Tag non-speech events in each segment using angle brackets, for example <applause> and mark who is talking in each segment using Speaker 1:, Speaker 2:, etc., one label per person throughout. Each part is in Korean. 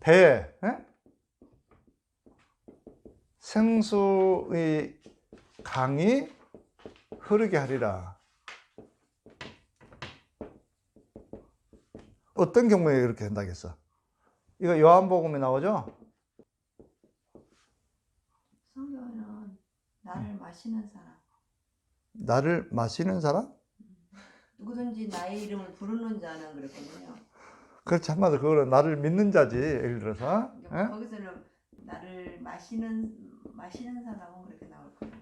Speaker 1: 배에 에? 생수의 강이 흐르게 하리라. 어떤 경우에 그렇게 한다겠어? 이거 요한복음에 나오죠?
Speaker 2: 성경에는 나를 마시는 사람
Speaker 1: 나를 마시는 사람?
Speaker 2: 누구든지 나의 이름을 부르는 자는 그랬거든요.
Speaker 1: 그렇지 한마디로 그거는 나를 믿는 자지 예를 들어서
Speaker 2: 이제
Speaker 1: 에?
Speaker 2: 거기서는 나를 마시는 마시는 사람은 그렇게 나올 거예요.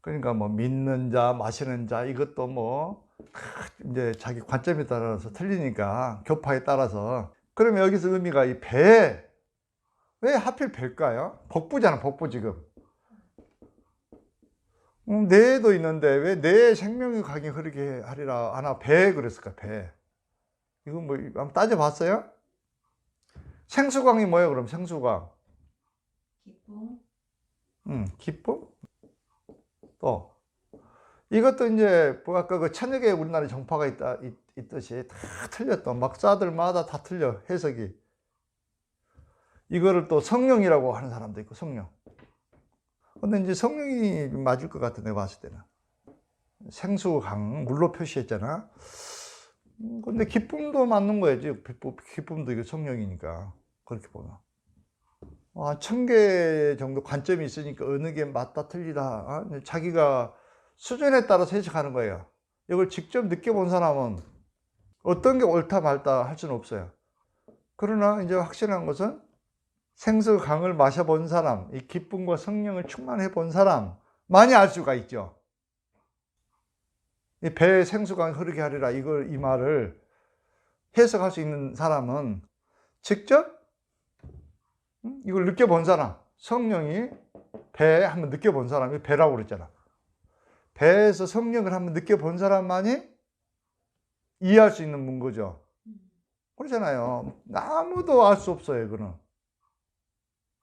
Speaker 1: 그러니까 뭐 믿는 자, 마시는 자 이것도 뭐 크, 이제 자기 관점에 따라서 틀리니까 교파에 따라서 그러면 여기서 의미가 이 배. 왜 하필 배일까요? 복부잖아, 복부 지금. 음, 뇌도 있는데 왜 뇌에 생명의 강이 흐르게 하리라 하나 배 그랬을까 배. 이거 뭐 한번 따져봤어요? 생수강이 뭐예요? 그럼 생수강.
Speaker 2: 기쁨,
Speaker 1: 음, 기쁨? 또 이것도 이제 뭐 아까 그 천여개 우리나라 정파가 있다 있, 있듯이 다 틀렸던 막사들마다 다 틀려 해석이 이거를 또 성령이라고 하는 사람도 있고 성령 근데 이제 성령이 맞을 것 같아 내가 봤을 때는 생수강 물로 표시했잖아 음, 근데 기쁨도 맞는 거야지 기쁨- 기쁨도 이거 성령이니까 그렇게 보면 아, 천개 정도 관점이 있으니까 어느 게 맞다 틀리다 아, 자기가 수준에 따라서 해석하는 거예요. 이걸 직접 느껴본 사람은 어떤 게 옳다 말다 할 수는 없어요. 그러나 이제 확실한 것은 생수 강을 마셔본 사람, 이 기쁨과 성령을 충만해 본 사람만이 알 수가 있죠. 이 배에 생수강이 흐르게 하리라 이걸 이 말을 해석할 수 있는 사람은 직접 음? 이걸 느껴본 사람, 성령이 배에 한번 느껴본 사람이 배라고 그랬잖아. 배에서 성령을 한번 느껴본 사람만이 이해할 수 있는 문구죠. 그렇잖아요. 아무도 알 수 없어요, 이거는.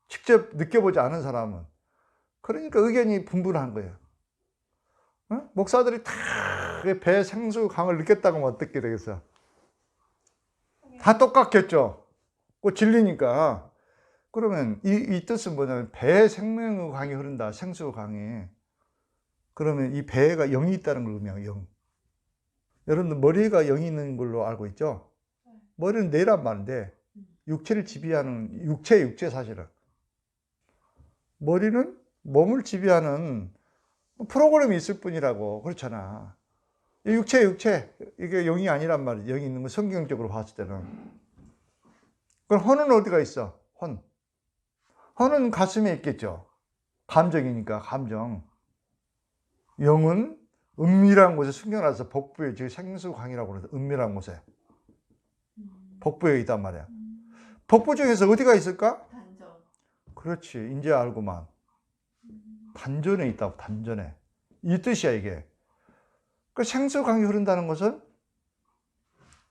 Speaker 1: 직접 느껴보지 않은 사람은. 그러니까 의견이 분분한 거예요. 어? 목사들이 다 배 생수 강을 느꼈다고 하면 어떻게 되겠어요? 다 똑같겠죠. 그 진리니까. 그러면 이, 이 뜻은 뭐냐면 배에 생명의 강이 흐른다. 생수 강이. 그러면 이 배가 영이 있다는 걸 의미해요. 영. 여러분들 머리가 영이 있는 걸로 알고 있죠? 머리는 뇌란 말인데 육체를 지배하는 육체 육체 사실은 머리는 몸을 지배하는 프로그램이 있을 뿐이라고 그렇잖아. 이 육체 육체 이게 영이 아니란 말이지. 영이 있는 건 성경적으로 봤을 때는. 그럼 혼은 어디가 있어? 혼. 혼은 가슴에 있겠죠. 감정이니까 감정. 영은 은밀한 곳에 숨겨놔서 복부에 지금 생수강이라고 그래서 은밀한 곳에 복부에 있단 말이야. 복부 중에서 어디가 있을까? 그렇지. 이제 알고만. 단전에 있다고, 단전에. 이 뜻이야, 이게. 그 생수강이 흐른다는 것은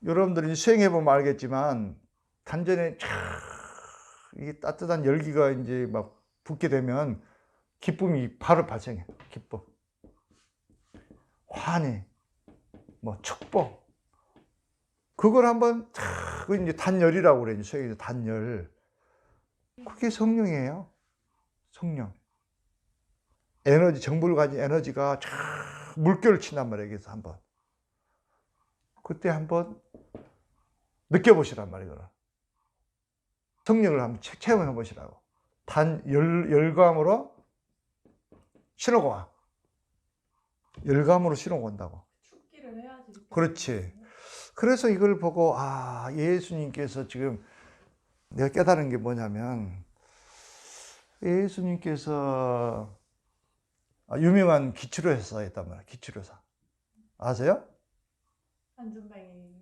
Speaker 1: 여러분들이 수행해 보면 알겠지만 단전에 쫙 이게 따뜻한 열기가 이제 막 붙게 되면 기쁨이 바로 발생해. 기쁨. 환희, 뭐 축복. 그걸 한번 탁, 그 이제 단열이라고 그래. 수행에서 단열. 그게 성령이에요. 성령. 에너지, 정보를 가진 에너지가 쫙 물결을 친단 말이에요. 여기서 한번. 그때 한번 느껴보시란 말이에요. 성령을 한번 체- 체험해 보시라고. 단 열, 열감으로 신호가 와. 열감으로 신호가 온다고.
Speaker 3: 축기를 해야지.
Speaker 1: 그렇지. 그래서 이걸 보고, 아, 예수님께서 지금 내가 깨달은 게 뭐냐면, 예수님께서 아, 유명한 기치료사 했단 말이야, 기치료사. 아세요?
Speaker 3: 안전뱅이.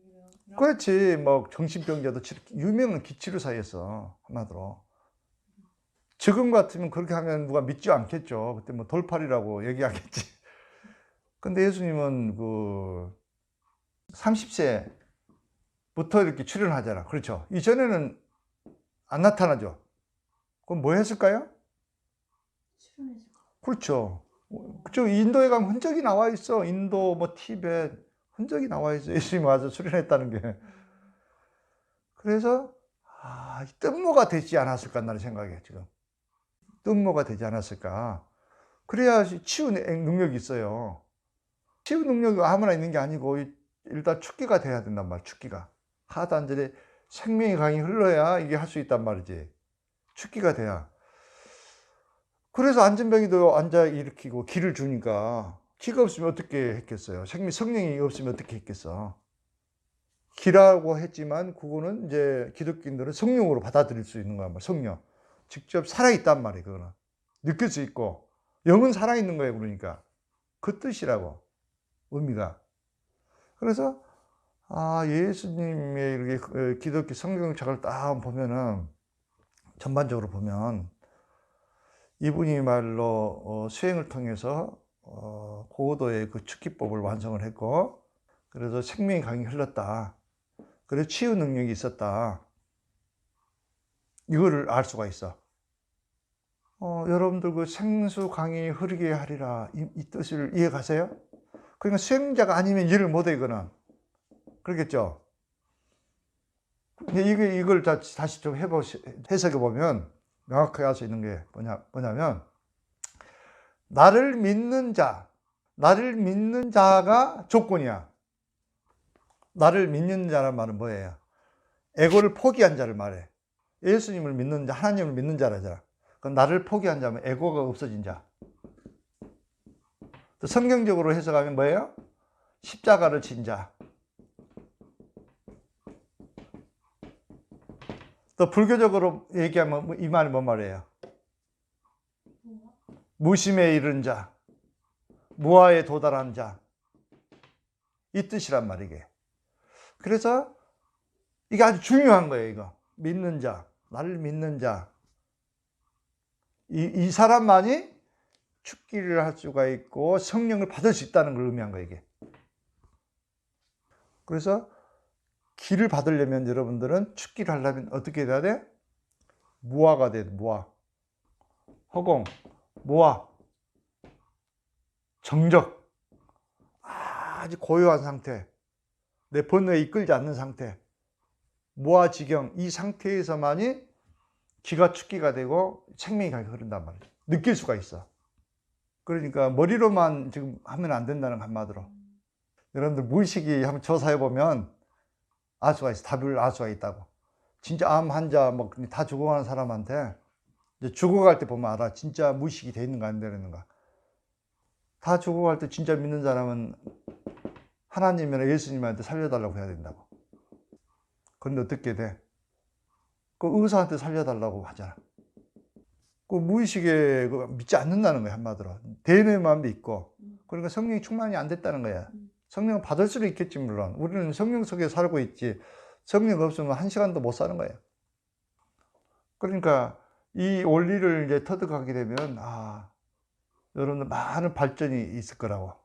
Speaker 1: 그렇지. 뭐, 정신병자도 치- 유명한 기치료사였어, 한마디로. 지금 같으면 그렇게 하면 누가 믿지 않겠죠. 그때 뭐 돌팔이라고 얘기하겠지. <laughs> 근데 예수님은 그 30세부터 이렇게 출연하잖아. 그렇죠. 이전에는 안 나타나죠. 그럼 뭐 했을까요? 그렇죠. 그쪽 인도에 가면 흔적이 나와 있어. 인도, 뭐 티벳 흔적이 나와 있어. <laughs> 예수님 와서 출연했다는 게. 그래서 아, 뜬모가 되지 않았을까 나는 생각해 지금. 뜬모가 되지 않았을까. 그래야 치유 능력이 있어요. 치유 능력이 아무나 있는 게 아니고 이- 일단 축기가 돼야 된단 말이야. 축기가. 하단절에 생명의 강이 흘러야 이게 할 수 있단 말이지. 축기가 돼야. 그래서 안전병이도 앉아 일으키고 기를 주니까 기가 없으면 어떻게 했겠어요? 생명 성령이 없으면 어떻게 했겠어? 기라고 했지만 그거는 이제 기독교인들은 성령으로 받아들일 수 있는 거야, 말 성령. 직접 살아 있단 말이에요, 그거는. 느낄 수 있고 영은 살아 있는 거예요, 그러니까. 그 뜻이라고. 의미가. 그래서 아, 예수님의 이렇게 그 기독교 성경책을 딱 보면은 전반적으로 보면 이분이 말로 어, 수행을 통해서 어, 고도의 그 축기법을 완성을 했고 그래서 생명의 강이 흘렀다. 그래서 치유 능력이 있었다. 이거를 알 수가 있어. 어, 여러분들 그 생수 강이 흐르게 하리라 이, 이 뜻을 이해 가세요? 그러니까 수행자가 아니면 이해를 못해 이거는 그렇겠죠? 이게 이걸 다- 다시 좀 해보시 해석해 보면 명확하게 알수 있는 게 뭐냐 뭐냐면 나를 믿는 자, 나를 믿는 자가 조건이야. 나를 믿는 자란 말은 뭐예요? 에고를 포기한 자를 말해. 예수님을 믿는 자, 하나님을 믿는 자라잖아. 그 나를 포기한 자면 에고가 없어진 자. 또 성경적으로 해석하면 뭐예요? 십자가를 진 자. 또 불교적으로 얘기하면 이 말이 뭔 말이에요? 무심에 이른 자, 무아에 도달한 자. 이 뜻이란 말이게. 그래서 이게 아주 중요한 거예요, 이거. 믿는 자, 나를 믿는 자. 이, 이 사람만이 축기를 할 수가 있고 성령을 받을 수 있다는 걸 의미한 거예요, 이게. 그래서 기를 받으려면 여러분들은 축기를 하려면 어떻게 돼야 돼? 무아가 돼, 무아. 허공, 무아. 정적. 아주 고요한 상태. 내 번뇌에 이끌지 않는 상태. 무아지경. 이 상태에서만이 기가 축기가 되고 생명이 가게 흐른단 말이에요. 느낄 수가 있어. 그러니까 머리로만 지금 하면 안 된다는 거 한마디로. 여러분들 무의식이 한번 조사해 보면 알 수가 있어. 답을 알 수가 있다고. 진짜 암 환자 뭐다 죽어가는 사람한테 이제 죽어갈 때 보면 알아. 진짜 무의식이 돼 있는가 안 되는가. 다 죽어갈 때 진짜 믿는 사람은 하나님이나 예수님한테 살려달라고 해야 된다고. 그런데 어떻게 돼? 그 의사한테 살려달라고 하잖아. 그 무의식에 그 믿지 않는다는 거야 한마디로. 대뇌만 믿고. 그러니까 성령이 충만이 안 됐다는 거야. 성령을 받을 수도 있겠지 물론. 우리는 성령 속에 살고 있지. 성령 없으면 한 시간도 못 사는 거예요. 그러니까 이 원리를 이제 터득하게 되면 아 여러분들 많은 발전이 있을 거라고.